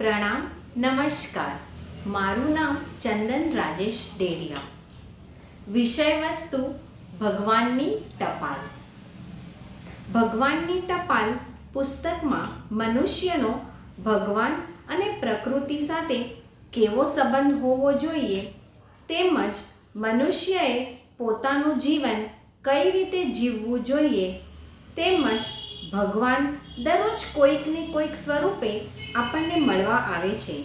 પ્રણામ, નમસ્કાર. મારું નામ ચંદન રાજેશ ડેડિયા. વિષય વસ્તુ ભગવાનની ટપાલ. ભગવાનની ટપાલ પુસ્તકમાં મનુષ્યનો ભગવાન અને પ્રકૃતિ સાથે કેવો સંબંધ હોવો જોઈએ તેમજ મનુષ્યએ પોતાનું જીવન કઈ રીતે જીવવું જોઈએ તેમજ ભગવાન દરરોજ કોઈકને કોઈક સ્વરૂપે આપણને મળવા આવે છે.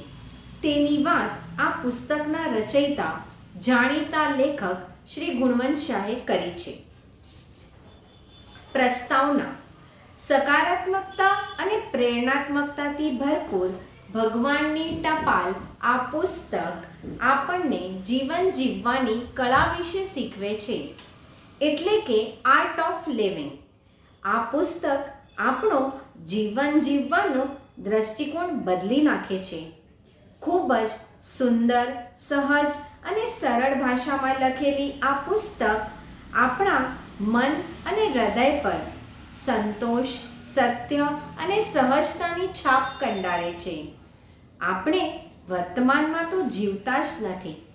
તેની વાત આ પુસ્તકના રચયિતા, જાણીતા લેખક શ્રી ગુણવંત શાહે કરી છે. પ્રસ્તાવના, સકારાત્મકતા અને પ્રેરણાત્મકતાથી ભરપૂર ભગવાનની ટપાલ આ પુસ્તક આપણને જીવન જીવવાની કળા વિશે શીખવે છે. એટલે કે આર્ટ ઓફ લિવિંગ આ પુસ્તક આપણો જીવન જીવવાનો દ્રષ્ટિકોણ બદલી નાખે છે. ખૂબ જ સુંદર, સહજ અને સરળ ભાષામાં લખેલી આ પુસ્તક આપણા મન અને હૃદય પર સંતોષ, સત્ય અને સહજતાની છાપ કંડારે છે. આપણે વર્તમાનમાં તો જીવતા જ નથી.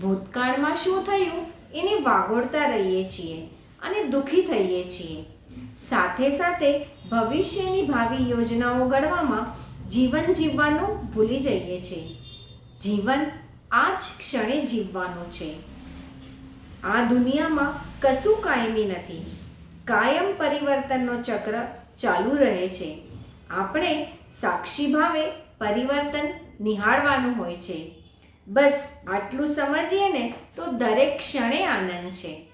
ભૂતકાળમાં શું થયું? એને વાગોળતા રહીએ છીએ અને દુઃખી થઈએ છીએ. સાથે સાથે ભવિષ્યની ભાવિ યોજનાઓ ઘડવામાં જીવન જીવવાનું ભૂલી જઈએ છીએ. જીવન આ જ ક્ષણે જીવવાનું છે. આ દુનિયામાં કશું કાયમી નથી. કાયમ પરિવર્તનનો ચક્ર ચાલુ રહે છે. આપણે સાક્ષી ભાવે પરિવર્તન નિહાળવાનું હોય છે. બસ આટલું સમજીએ ને તો દરેક ક્ષણે આનંદ છે.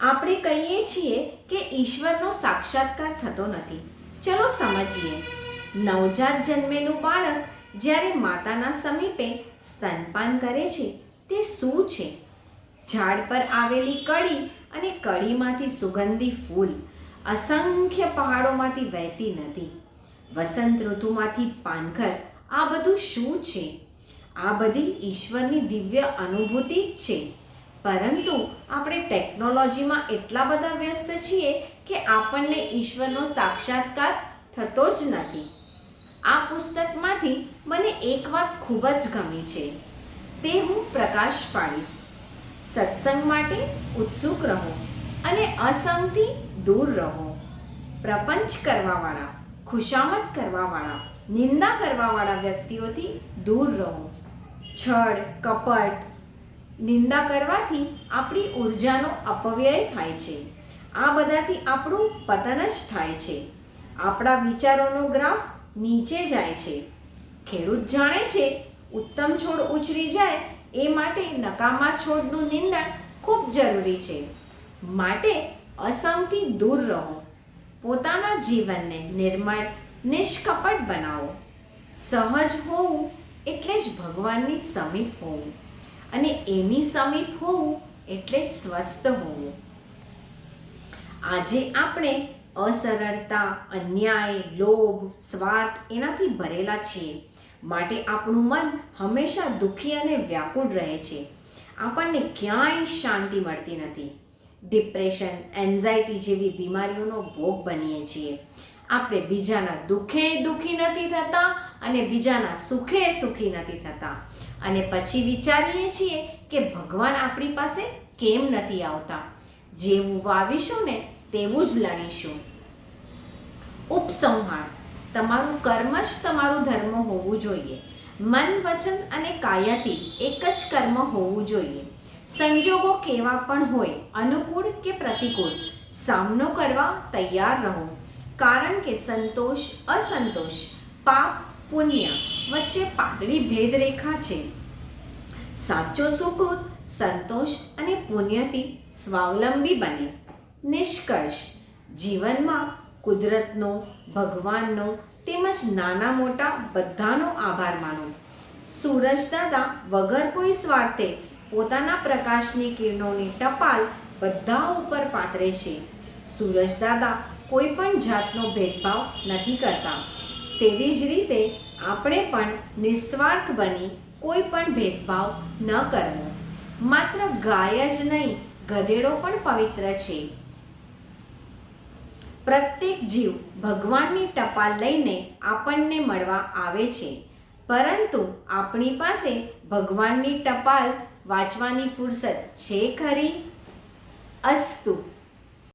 આપણે કહીએ છીએ કે ઈશ્વરનો સાક્ષાત્કાર થતો નથી. ચલો સમજીએ. નવજાત જન્મેલું બાળક જ્યારે માતાના સમીપે સ્તનપાન કરે છે, તે શું છે? ઝાડ પર આવેલી કડી અને કડીમાંથી સુગંધી ફૂલ અસંખ્ય પહાડોમાંથી વહેતી નદી, વસંત ઋતુમાંથી પાનખર, આ બધું શું છે? આ બધી ઈશ્વરની દિવ્ય અનુભૂતિ જ છે. પરંતુ આપણે ટેકનોલોજીમાં એટલા બધા વ્યસ્ત છીએ કે આપણને ઈશ્વરનો સાક્ષાત્કાર થતો જ નથી. આ પુસ્તકમાંથી મને એક વાત ખૂબ જ ગમી છે. તે હું પ્રકાશ પાડીશ. સત્સંગ માટે ઉત્સુક રહો અને અસંગથી દૂર રહો. પ્રપંચ કરવાવાળા, ખુશામત કરવાવાળા, નિંદા કરવાવાળા વ્યક્તિઓથી દૂર રહો. છળ, કપટ નિંદા કરવાથી આપણી ઉર્જાનો અપવ્યય થાય છે. આ બધાથી આપણું પતન જ થાય છે. આપણા વિચારોનો ગ્રાફ નીચે જાય છે. ખેડૂત જાણે છે, ઉત્તમ છોડ ઉછરી જાય, એ માટે નકામા છોડનું નિંદણ ખૂબ જરૂરી છે. માટે અસંગથી દૂર રહો. પોતાના જીવનને નિર્મળ, નિષ્કપટ બનાવો. સહજ હોવું એટલે જ ભગવાનની સમીપ હોવું. અને એની સમીપ હોવું એટલે સ્વસ્થ હોવું. આજે આપણે અસરળતા, અન્યાય, લોભ, સ્વાર્થ એનાથી ભરેલા છીએ. માટે આપણું મન હંમેશા દુઃખી અને વ્યાકુળ રહે છે. આપણને ક્યાંય શાંતિ મળતી નથી. ડિપ્રેશન એન્ઝાયટી જેવી બીમારીઓનો ભોગ બનીએ છીએ. આપણે બીજાના દુઃખે દુઃખી નથી થતા અને બીજાના સુખે સુખી નથી થતા. અને પછી વિચારીએ છીએ કે ભગવાન આપણી પાસે કેમ નથી આવતા? જેવું વાવીશું ને તેવું જ લણીશું ઉપસંહાર. તમારું કર્મ જ તમારું ધર્મ હોવું જોઈએ. મન, વચન અને કાયાથી એક જ કર્મ હોવું જોઈએ. સંજોગો કેવા પણ હોય, અનુકૂળ કે પ્રતિકૂળ, સામનો કરવા તૈયાર રહો. કારણ કે સંતોષ, અસંતોષ, પાપ, પુણ્ય વચ્ચે પાતળી ભેદરેખા છે. સાચો સુકૃત, સંતોષ અને પુણ્યથી સ્વાવલંબી બને. નિષ્કર્ષ, જીવનમાં કુદરતનો, ભગવાનનો તેમજ નાના મોટા બધાનો આભાર માનો. સૂરજ દાદા વગર કોઈ સ્વાર્થે પોતાના પ્રકાશની કિરણોની ટપાલ બધા ઉપર પાથરે છે. સૂરજ દાદા કોઈ પણ જાતનો ભેદભાવ નથી કરતા. તેવી જ રીતે આપણે પણ નિસ્વાર્થ બની કોઈ પણ ભેદભાવ ન કરવો. માત્ર ગાય જ નહીં, ગધેડો પણ પવિત્ર છે. પ્રત્યેક જીવ ભગવાનની ટપાલ લઈને આપણને મળવા આવે છે. પરંતુ આપણી પાસે ભગવાનની ટપાલ વાંચવાની ફુરસત છે ખરી? અસ્તુ.